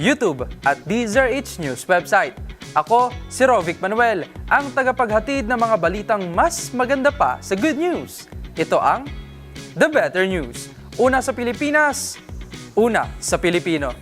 YouTube at DZRH News website. Ako, si Rovic Manuel, ang tagapaghatid ng mga balitang mas maganda pa sa good news. Ito ang The Better News. Una sa Pilipinas, una sa Pilipino.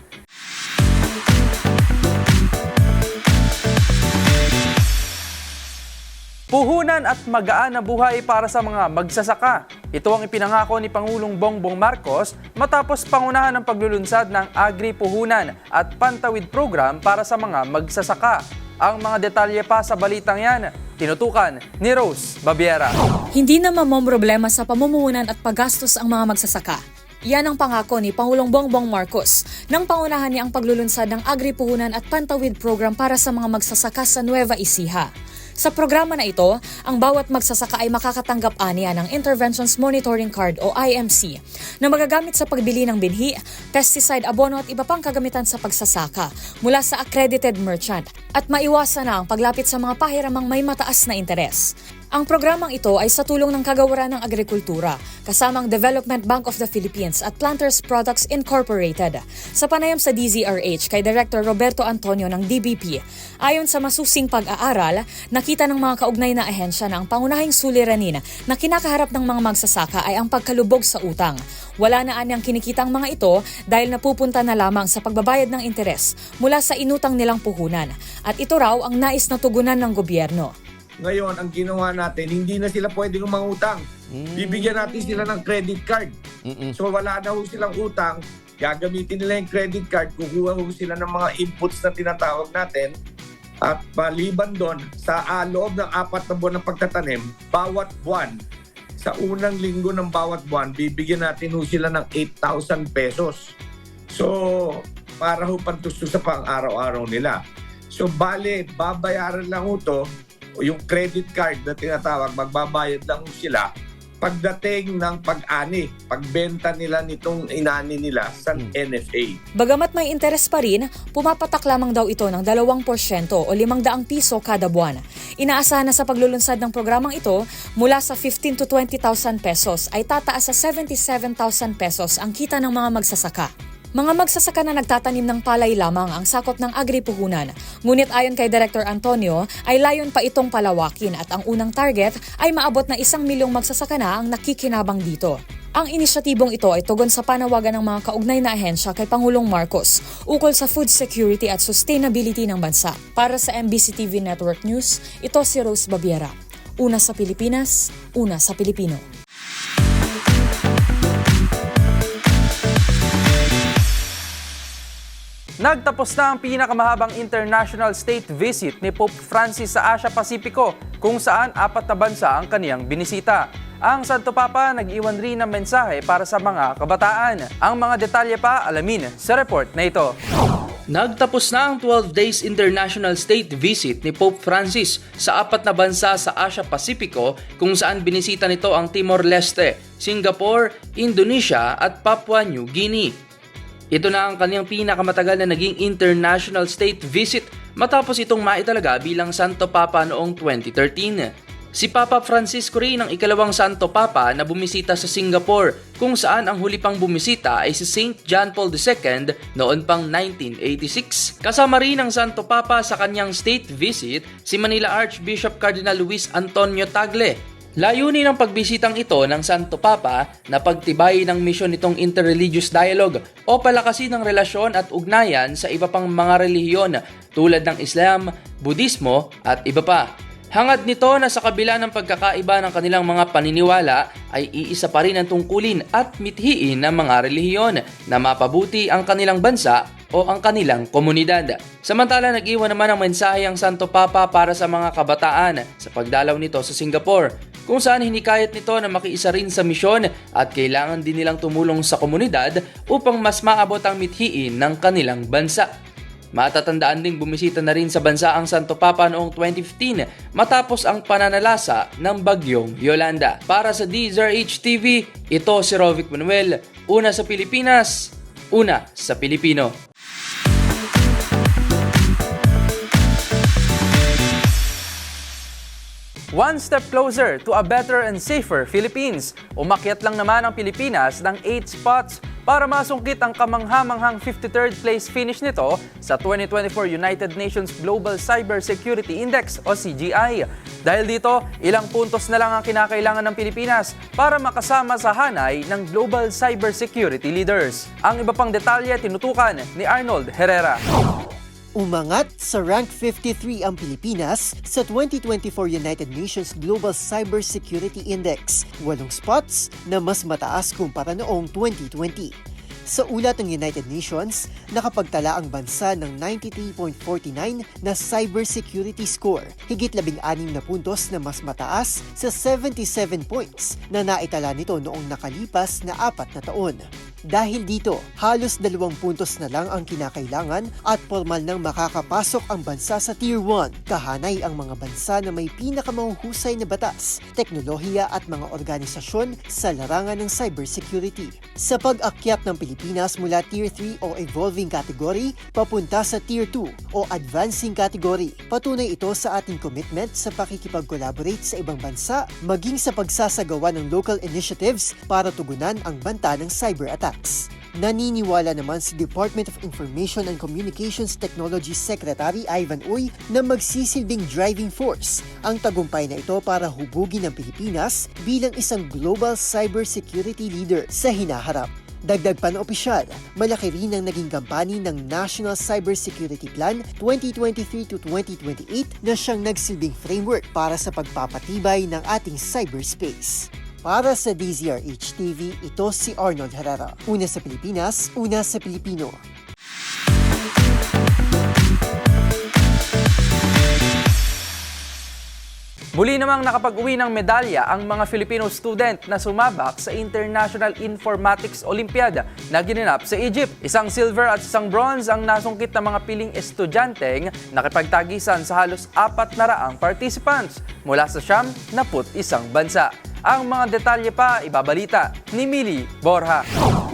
Puhunan at magaan na buhay para sa mga magsasaka. Ito ang ipinangako ni Pangulong Bongbong Marcos matapos pangunahan ng paglulunsad ng Agri-Puhunan at Pantawid Program para sa mga magsasaka. Ang mga detalye pa sa balitang yan, tinutukan ni Rose Babiera. Hindi na mamomroblema sa pamumuhunan at paggastos ang mga magsasaka. Yan ang pangako ni Pangulong Bongbong Marcos nang pangunahan niya ang paglulunsad ng Agri-Puhunan at Pantawid Program para sa mga magsasaka sa Nueva Ecija. Sa programa na ito, ang bawat magsasaka ay makakatanggap aniya ng Interventions Monitoring Card o IMC na magagamit sa pagbili ng binhi, pesticide, abono at iba pang kagamitan sa pagsasaka mula sa accredited merchant at maiwasan na ang paglapit sa mga pahiramang may mataas na interes. Ang programang ito ay sa tulong ng Kagawaran ng Agrikultura, kasamang Development Bank of the Philippines at Planters Products Incorporated. Sa panayam sa DZRH kay Director Roberto Antonio ng DBP, ayon sa masusing pag-aaral, nakita ng mga kaugnay na ahensya na ang pangunahing suliranin na kinakaharap ng mga magsasaka ay ang pagkalubog sa utang. Wala na anyang kinikita ang mga ito dahil napupunta na lamang sa pagbabayad ng interes mula sa inutang nilang puhunan. At ito raw ang nais na tugunan ng gobyerno. Ngayon, ang ginawa natin, hindi na sila pwedeng mangutang. Bibigyan natin sila ng credit card. So wala na ho silang utang, gagamitin nila yung credit card, kukuha ho sila ng mga inputs na tinatawag natin. At maliban doon, sa ah, loob ng apat na buwan ng pagtatanim, bawat buwan, sa unang linggo ng bawat buwan, bibigyan natin ho sila ng 8,000 pesos. So, para ho pantusto sa pang-araw-araw nila. So, bale, babayaran lang ho to, o yung credit card na tinatawag, magbabayad lang sila pagdating ng pag-ani, pagbenta nila nitong inani nila sa NFA. Bagamat may interes pa rin, pumapatak lamang daw ito ng 2% o 500 piso kada buwan. Inaasahan na sa paglulunsad ng programang ito, mula sa 15 to 20,000 pesos ay tataas sa 77,000 pesos ang kita ng mga magsasaka. Mga magsasaka na nagtatanim ng palay lamang ang sakop ng agri-puhunan. Ngunit ayon kay Director Antonio, ay layon pa itong palawakin at ang unang target ay maabot na isang milyong magsasaka na ang nakikinabang dito. Ang inisyatibong ito ay tugon sa panawagan ng mga kaugnay na ahensya kay Pangulong Marcos ukol sa food security at sustainability ng bansa. Para sa MBC TV Network News, ito si Rose Babiera. Una sa Pilipinas, una sa Pilipino. Nagtapos na ang pinakamahabang international state visit ni Pope Francis sa Asia Pasipiko kung saan apat na bansa ang kaniyang binisita. Ang Santo Papa nag-iwan rin ng mensahe para sa mga kabataan. Ang mga detalye pa alamin sa report na ito. Nagtapos na ang 12 days international state visit ni Pope Francis sa apat na bansa sa Asia Pasipiko kung saan binisita nito ang Timor-Leste, Singapore, Indonesia at Papua New Guinea. Ito na ang kanyang pinakamatagal na naging international state visit matapos itong maitalaga bilang Santo Papa noong 2013. Si Papa Francisco rin ang ikalawang Santo Papa na bumisita sa Singapore kung saan ang huli pang bumisita ay si St. John Paul II noon pang 1986. Kasama rin ang Santo Papa sa kanyang state visit si Manila Archbishop Cardinal Luis Antonio Tagle Layunin ng pagbisitang ito ng Santo Papa na pagtibay ng misyon nitong interreligious dialogue o palakasin ng relasyon at ugnayan sa iba pang mga relihiyon tulad ng Islam, Budismo at iba pa. Hangad nito na sa kabila ng pagkakaiba ng kanilang mga paniniwala ay iisa pa rin ang tungkulin at mithiin ng mga relihiyon na mapabuti ang kanilang bansa o ang kanilang komunidad. Samantala nag-iwan naman ng mensahe ang Santo Papa para sa mga kabataan sa pagdalaw nito sa Singapore kung saan hinikayat nito na makiisa rin sa misyon at kailangan din nilang tumulong sa komunidad upang mas maabot ang mithiin ng kanilang bansa. Matatandaan ding bumisita na rin sa bansa ang Santo Papa noong 2015 matapos ang pananalasa ng bagyong Yolanda. Para sa DZRH TV, ito si Rovic Manuel, una sa Pilipinas, una sa Pilipino. One step closer to a better and safer Philippines. Umakyat lang naman ang Pilipinas ng 8 spots para masungkit ang kamanghamanghang 53rd place finish nito sa 2024 United Nations Global Cybersecurity Index o CGI. Dahil dito, ilang puntos na lang ang kinakailangan ng Pilipinas para makasama sa hanay ng global cybersecurity leaders. Ang iba pang detalye tinutukan ni Arnold Herrera. Umangat sa rank 53 ang Pilipinas sa 2024 United Nations Global Cybersecurity Index, walong spots na mas mataas kumpara noong 2020. Sa ulat ng United Nations, nakapagtala ang bansa ng 93.49 na cybersecurity score, higit 16 na puntos na mas mataas sa 77 points na naitala nito noong nakalipas na apat na taon. Dahil dito, halos dalawang puntos na lang ang kinakailangan at formal nang makakapasok ang bansa sa Tier 1. Kahanay ang mga bansa na may pinakamahuhusay na batas, teknolohiya at mga organisasyon sa larangan ng cybersecurity. Sa pag-akyat ng Pilipinas mula Tier 3 o Evolving Category papunta sa Tier 2 o Advancing Category, patunay ito sa ating commitment sa pakikipag-collaborate sa ibang bansa maging sa pagsasagawa ng local initiatives para tugunan ang banta ng cyber attacks. Naniniwala naman si Department of Information and Communications Technology Secretary Ivan Uy na magsisilbing driving force ang tagumpay na ito para hubugin ang Pilipinas bilang isang global cybersecurity leader sa hinaharap. Dagdag pa na opisyal, malaki rin ang naging kampani ng National Cybersecurity Plan 2023 to 2028 na siyang nagsilbing framework para sa pagpapatibay ng ating cyberspace. Para sa DZRH TV, ito si Arnold Herrera. Una sa Pilipinas, una sa Pilipino. Muli namang nakapag-uwi ng medalya ang mga Filipino student na sumabak sa International Informatics Olympiad na ginanap sa Egypt. Isang silver at isang bronze ang nasungkit ng mga piling estudyanteng nakipagtagisan sa halos apat na raang participants mula sa siyam na put isang bansa. Ang mga detalye pa ibabalita ni Mili Borja.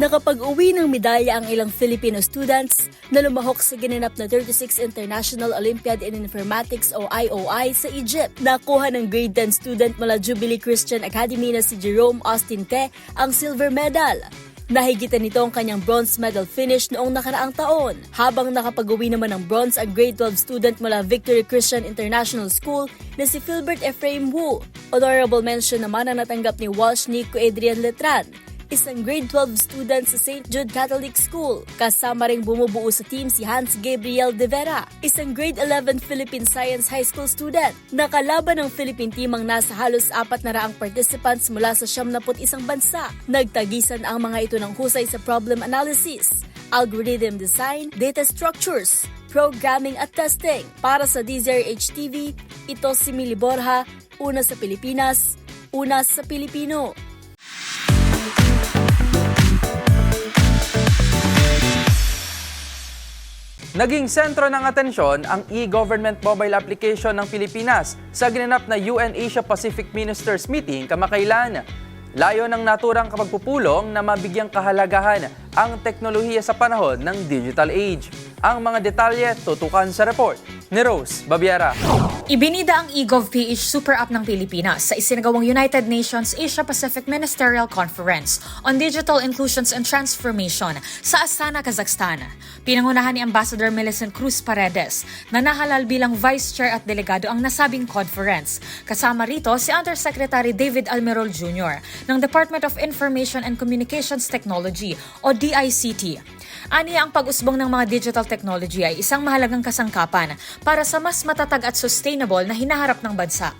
Nakapag-uwi ng medalya ang ilang Filipino students na lumahok sa ginanap na 36 International Olympiad in Informatics o IOI sa Egypt. Nakuha ng grade 10 student mula Jubilee Christian Academy na si Jerome Austin Te ang silver medal. Nahigitan nito ang kanyang bronze medal finish noong nakaraang taon. Habang nakapag-uwi naman ng bronze ang grade 12 student mula Victory Christian International School na si Philbert Ephraim Wu. Honorable mention naman ang natanggap ni Walsh Nico Adrian Letran isang grade 12 student sa St. Jude Catholic School. Kasama ring bumubuo sa team si Hans Gabriel De Vera, isang grade 11 Philippine Science High School student. Nakalaban ng Philippine team ang nasa halos apat na raang participants mula sa siyam isang bansa. Nagtagisan ang mga ito ng husay sa problem analysis, algorithm design, data structures, programming at testing. Para sa DZRH TV, ito si Mili Borja, una sa Pilipinas, una sa Pilipino. Naging sentro ng atensyon ang e-government mobile application ng Pilipinas sa ginanap na UN Asia Pacific Ministers Meeting kamakailan. Layo ng naturang kapagpupulong na mabigyang kahalagahan ang teknolohiya sa panahon ng digital age. Ang mga detalye tutukan sa report ni Rose Babiera. Ibinida ang eGovPH Super App ng Pilipinas sa isinagawang United Nations Asia-Pacific Ministerial Conference on Digital Inclusions and Transformation sa Astana, Kazakhstan. Pinangunahan ni Ambassador Millicent Cruz Paredes na nahalal bilang Vice Chair at Delegado ang nasabing conference. Kasama rito si Undersecretary David Almerol Jr. ng Department of Information and Communications Technology o DICT. Aniya ang pag-usbong ng mga digital technology ay isang mahalagang kasangkapan para sa mas matatag at sustainable na hinaharap ng bansa.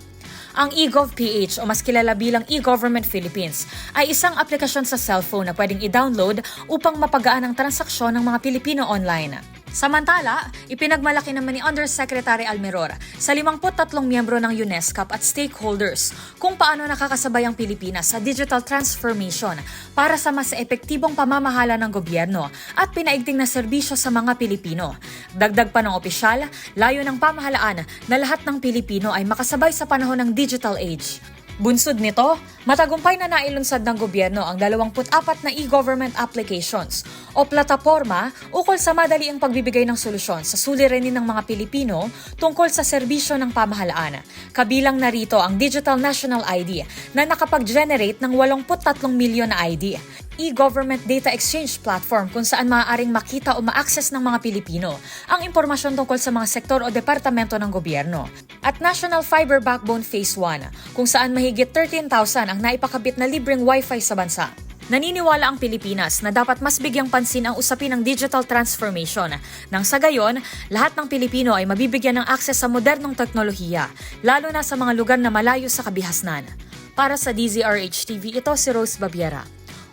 Ang eGovPH o mas kilala bilang eGovernment Philippines ay isang aplikasyon sa cellphone na pwedeng i-download upang mapagaan ang transaksyon ng mga Pilipino online. Samantala, ipinagmalaki naman ni Undersecretary Almeror sa 53 miyembro ng UNESCAP at stakeholders kung paano nakakasabay ang Pilipinas sa digital transformation para sa mas epektibong pamamahala ng gobyerno at pinaigting na serbisyo sa mga Pilipino. Dagdag pa ng opisyal, layo ng pamahalaan na lahat ng Pilipino ay makasabay sa panahon ng digital age. Bunsod nito, matagumpay na nailunsad ng gobyerno ang 24 na e-government applications o plataporma ukol sa madaliang pagbibigay ng solusyon sa suliranin ng mga Pilipino tungkol sa serbisyo ng pamahalaan. Kabilang narito ang Digital National ID na nakapag-generate ng 83 milyon na ID e-government data exchange platform kung saan maaaring makita o ma-access ng mga Pilipino ang impormasyon tungkol sa mga sektor o departamento ng gobyerno. At National Fiber Backbone Phase 1 kung saan mahigit 13,000 ang naipakabit na libreng wifi sa bansa. Naniniwala ang Pilipinas na dapat mas bigyang pansin ang usapin ng digital transformation nang sa gayon, lahat ng Pilipino ay mabibigyan ng akses sa modernong teknolohiya, lalo na sa mga lugar na malayo sa kabihasnan. Para sa DZRH TV, ito si Rose Babiera.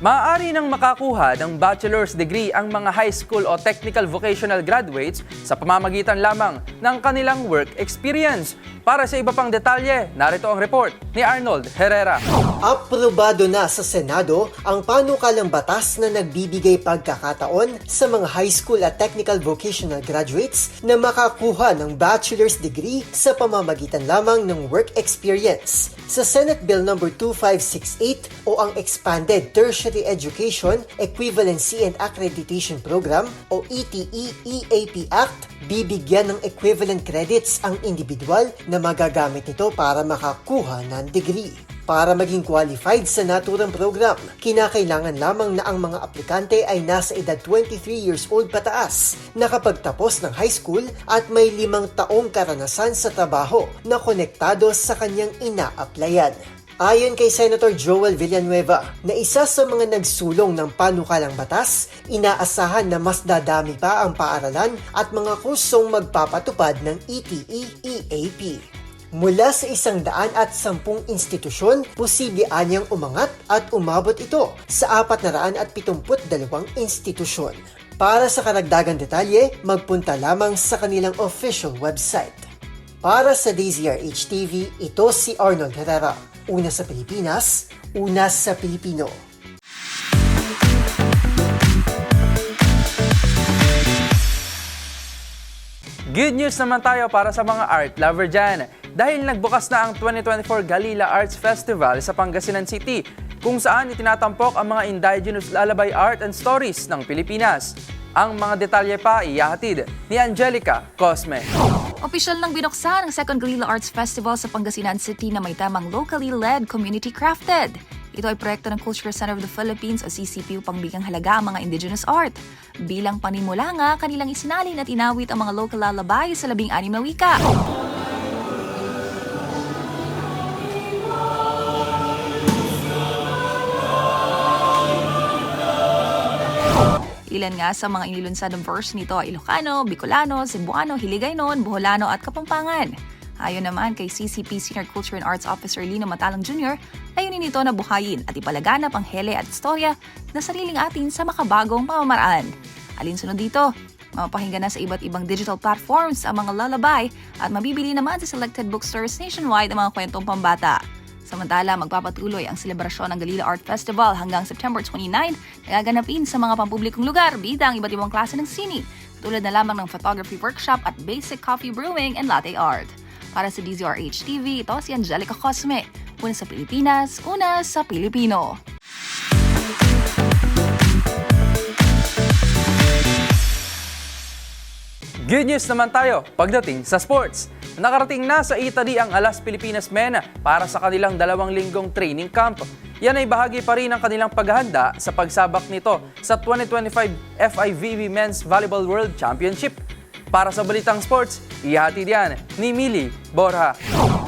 Maaari nang makakuha ng bachelor's degree ang mga high school o technical vocational graduates sa pamamagitan lamang ng kanilang work experience. Para sa iba pang detalye, narito ang report ni Arnold Herrera. Aprobado na sa Senado ang panukalang batas na nagbibigay pagkakataon sa mga high school at technical vocational graduates na makakuha ng bachelor's degree sa pamamagitan lamang ng work experience. Sa Senate Bill No. 2568 o ang Expanded Tertiary Education Equivalency and Accreditation Program o ETE-EAP Act, bibigyan ng equivalent credits ang individual na magagamit nito para makakuha ng degree. Para maging qualified sa naturang program, kinakailangan lamang na ang mga aplikante ay nasa edad 23 years old pataas, nakapagtapos ng high school at may limang taong karanasan sa trabaho na konektado sa kanyang ina-applyan. Ayon kay Senator Joel Villanueva, na isa sa mga nagsulong ng panukalang batas, inaasahan na mas dadami pa ang paaralan at mga kursong magpapatupad ng ETE-EAP. Mula sa isang daan at sampung institusyon, posible anyang umangat at umabot ito sa apat na raan at pitumput dalawang institusyon. Para sa karagdagang detalye, magpunta lamang sa kanilang official website. Para sa DZRH TV, ito si Arnold Herrera. Una sa Pilipinas, una sa Pilipino. Good news naman tayo para sa mga art lover dyan. Dahil nagbukas na ang 2024 Galila Arts Festival sa Pangasinan City, kung saan itinatampok ang mga indigenous lullaby art and stories ng Pilipinas. Ang mga detalye pa iyahatid ni Angelica Cosme. Opisyal nang binuksan ang Second Guerrilla Arts Festival sa Pangasinan City na may tamang locally led, community crafted. Ito ay proyekto ng Cultural Center of the Philippines o CCP upang bigang halaga ang mga indigenous art. Bilang panimula nga, kanilang isinalin at inawit ang mga local lullaby sa labing anim na wika. Ilan nga sa mga inilunsad ng verse nito ay Ilocano, Bicolano, Cebuano, Hiligaynon, Boholano at Kapampangan. Ayon naman kay CCP Senior Culture and Arts Officer Lino Matalang Jr., layunin nito na buhayin at ipalaganap ang hele at istorya na sariling atin sa makabagong pamamaraan. Alinsunod dito, mapapakinggan na sa iba't ibang digital platforms ang mga lullaby at mabibili naman sa selected bookstores nationwide ang mga kwentong pambata. Samantala, magpapatuloy ang selebrasyon ng Galila Art Festival hanggang September 29 na gaganapin sa mga pampublikong lugar bida ang iba't ibang klase ng sining, tulad na lamang ng photography workshop at basic coffee brewing and latte art. Para sa DZRH TV, ito si Angelica Cosme. Una sa Pilipinas, una sa Pilipino. Good news naman tayo pagdating sa sports. Nakarating na sa Italy ang Alas Pilipinas Men para sa kanilang dalawang linggong training camp. Yan ay bahagi pa rin ng kanilang paghahanda sa pagsabak nito sa 2025 FIVB Men's Volleyball World Championship. Para sa Balitang Sports, ihatid yan ni Mili Borja.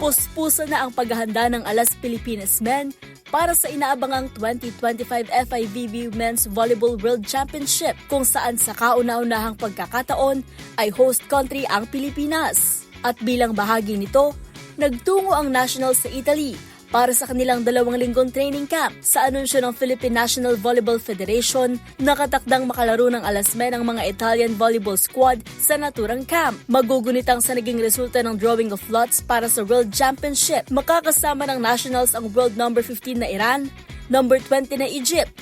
Puspusa na ang paghahanda ng Alas Pilipinas Men para sa inaabangang 2025 FIVB Men's Volleyball World Championship kung saan sa kauna-unahang pagkakataon ay host country ang Pilipinas. At bilang bahagi nito, nagtungo ang national sa Italy para sa kanilang dalawang linggong training camp sa anunsyo ng Philippine National Volleyball Federation nakatakdang makalaro ng alas men ang mga Italian volleyball squad sa naturang camp. Magugunitang sa naging resulta ng drawing of lots para sa World Championship. Makakasama ng nationals ang world number 15 na Iran, number 20 na Egypt,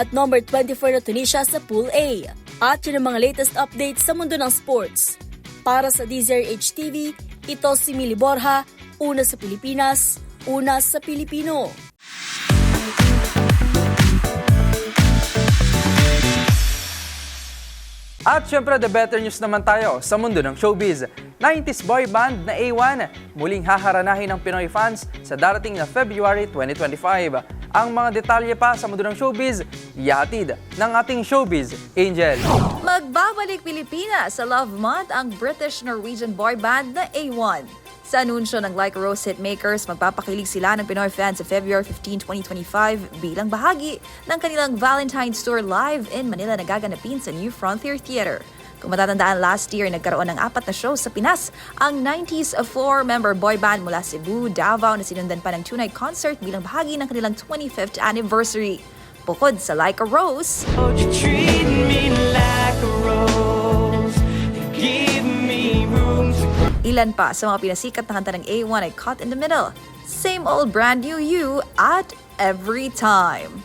at number 24 na Tunisia sa Pool A. At yun ang mga latest updates sa mundo ng sports. Para sa DZRH TV, ito si Mili Borja, una sa Pilipinas, una sa Pilipino. At syempre, the better news naman tayo sa mundo ng showbiz. 90s boy band na A1 muling haharanahin ng Pinoy fans sa darating na February 2025. Ang mga detalye pa sa mundo ng showbiz, ihatid ng ating showbiz angel. Magbabalik Pilipinas sa Love Month ang British-Norwegian boy band na A1. Sa anunsyo ng Like a Rose Hitmakers, magpapakilig sila ng Pinoy fans sa February 15, 2025 bilang bahagi ng kanilang Valentine's Tour live in Manila na gaganapin sa New Frontier Theater. Kung matatandaan last year, nagkaroon ng apat na show sa Pinas ang 90s four-member boy band mula Cebu, Davao na sinundan pa ng two-night concert bilang bahagi ng kanilang 25th anniversary. Bukod sa Like a Rose, you Ilan pa sa mga pinasikat na kanta ng A1 ay Caught in the Middle, Same Old Brand New You at Every Time.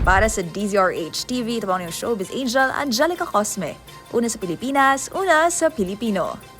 Para sa DZRH TV, ito po ang inyong showbiz angel, Angelica Cosme. Una sa Pilipinas, una sa Pilipino.